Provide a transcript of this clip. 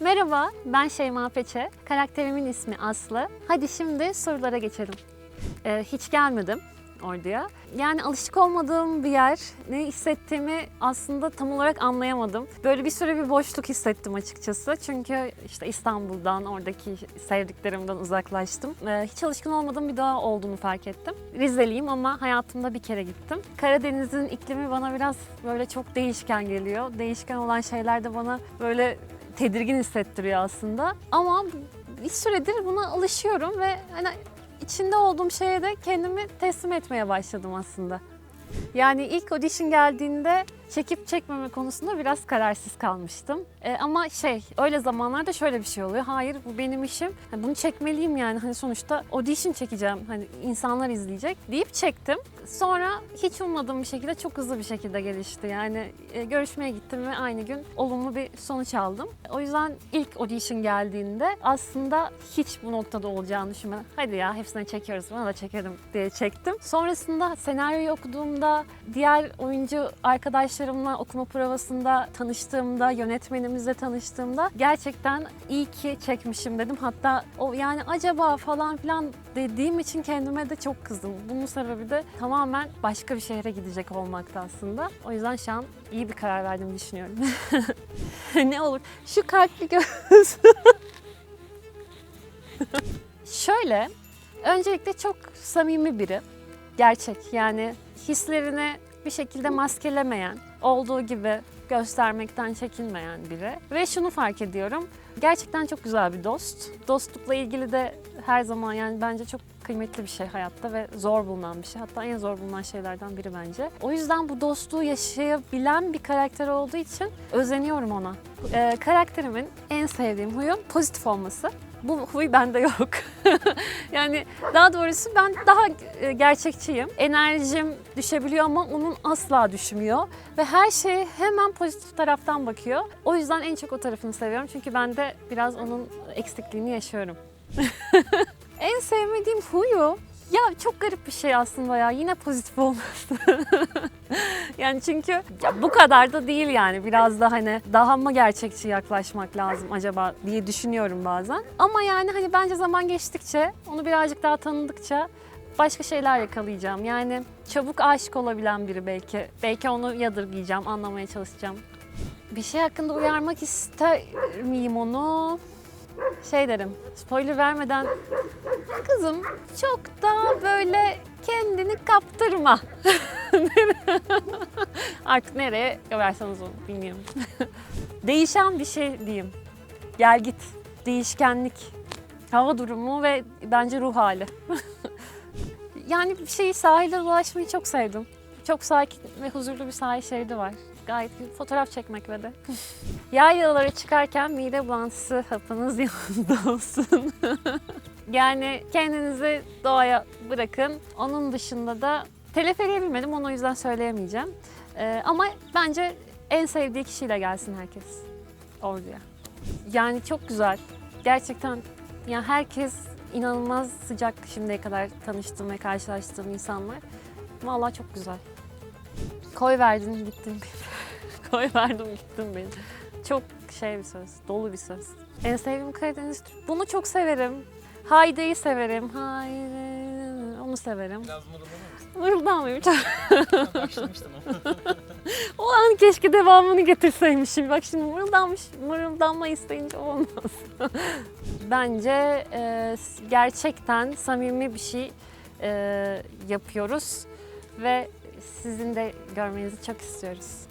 Merhaba, ben Şeyma Peçe. Karakterimin ismi Aslı. Hadi şimdi sorulara geçelim. Ee, hiç gelmedim orduya. Yani alışık olmadığım bir yer. Ne hissettiğimi aslında tam olarak anlayamadım. Böyle bir süre bir boşluk hissettim açıkçası. Çünkü işte İstanbul'dan, oradaki sevdiklerimden uzaklaştım. Ee, hiç alışkın olmadığım bir doğa olduğunu fark ettim. Rizeliyim ama hayatımda bir kere gittim. Karadeniz'in iklimi bana biraz böyle çok değişken geliyor. Değişken olan şeyler de bana böyle tedirgin hissettiriyor aslında. Ama bir süredir buna alışıyorum ve hani içinde olduğum şeye de kendimi teslim etmeye başladım aslında. Yani ilk audition geldiğinde çekip çekmeme konusunda biraz kararsız kalmıştım. Ee, ama şey öyle zamanlarda şöyle bir şey oluyor. Hayır bu benim işim. Hani bunu çekmeliyim yani. Hani sonuçta audition çekeceğim. Hani insanlar izleyecek deyip çektim. Sonra hiç ummadığım bir şekilde çok hızlı bir şekilde gelişti. Yani e, görüşmeye gittim ve aynı gün olumlu bir sonuç aldım. O yüzden ilk audition geldiğinde aslında hiç bu noktada olacağını düşünmedim. Hadi ya hepsine çekiyoruz bana da çekelim diye çektim. Sonrasında senaryoyu okuduğumda diğer oyuncu arkadaşlarımla okuma provasında tanıştığımda, yönetmenimizle tanıştığımda gerçekten iyi ki çekmişim dedim. Hatta o yani acaba falan filan dediğim için kendime de çok kızdım. Bunun sebebi de tamamen başka bir şehre gidecek olmaktı aslında. O yüzden şu an iyi bir karar verdiğimi düşünüyorum. ne olur şu kalpli göz. Şöyle, öncelikle çok samimi biri. Gerçek yani hislerini bir şekilde maskelemeyen, olduğu gibi göstermekten çekinmeyen biri. Ve şunu fark ediyorum, gerçekten çok güzel bir dost. Dostlukla ilgili de her zaman yani bence çok kıymetli bir şey hayatta ve zor bulunan bir şey. Hatta en zor bulunan şeylerden biri bence. O yüzden bu dostluğu yaşayabilen bir karakter olduğu için özeniyorum ona. Ee, karakterimin en sevdiğim huyu pozitif olması. Bu huy bende yok. yani daha doğrusu ben daha e, gerçekçiyim. Enerjim düşebiliyor ama onun asla düşmüyor. Ve her şeye hemen pozitif taraftan bakıyor. O yüzden en çok o tarafını seviyorum. Çünkü ben de biraz onun eksikliğini yaşıyorum. en sevmediğim huyu ya çok garip bir şey aslında ya. Yine pozitif olması. yani çünkü ya bu kadar da değil yani. Biraz da hani daha mı gerçekçi yaklaşmak lazım acaba diye düşünüyorum bazen. Ama yani hani bence zaman geçtikçe, onu birazcık daha tanıdıkça başka şeyler yakalayacağım. Yani çabuk aşık olabilen biri belki. Belki onu yadırgayacağım, anlamaya çalışacağım. Bir şey hakkında uyarmak ister miyim onu? Şey derim, spoiler vermeden kızım çok da böyle kendini kaptırma. Artık nereye göverseniz onu bilmiyorum. Değişen bir şey diyeyim. Gel git. Değişkenlik. Hava durumu ve bence ruh hali. yani bir şeyi sahilde dolaşmayı çok sevdim. Çok sakin ve huzurlu bir sahil şeridi var. Gayet güzel. Fotoğraf çekmek ve de. Yaylalara çıkarken mide bulantısı hapınız yanında olsun. yani kendinizi doğaya bırakın. Onun dışında da teleferiye binmedim onu o yüzden söyleyemeyeceğim. Ee, ama bence en sevdiği kişiyle gelsin herkes orduya. Yani çok güzel. Gerçekten yani herkes inanılmaz sıcak şimdiye kadar tanıştığım ve karşılaştığım insanlar. Vallahi çok güzel. Koy verdin gittin beni. Koy verdim gittin beni. Çok şey bir söz, dolu bir söz. En sevdiğim Karadeniz. Bunu çok severim. Haydi'yi severim. Haydi. Onu severim. Biraz mırıldanır mısın? Mırıldanmayayım. Başlamıştım ama. O an keşke devamını getirseymişim. Bak şimdi mırıldanmış, mırıldanma isteyince olmaz. Bence e, gerçekten samimi bir şey e, yapıyoruz ve sizin de görmenizi çok istiyoruz.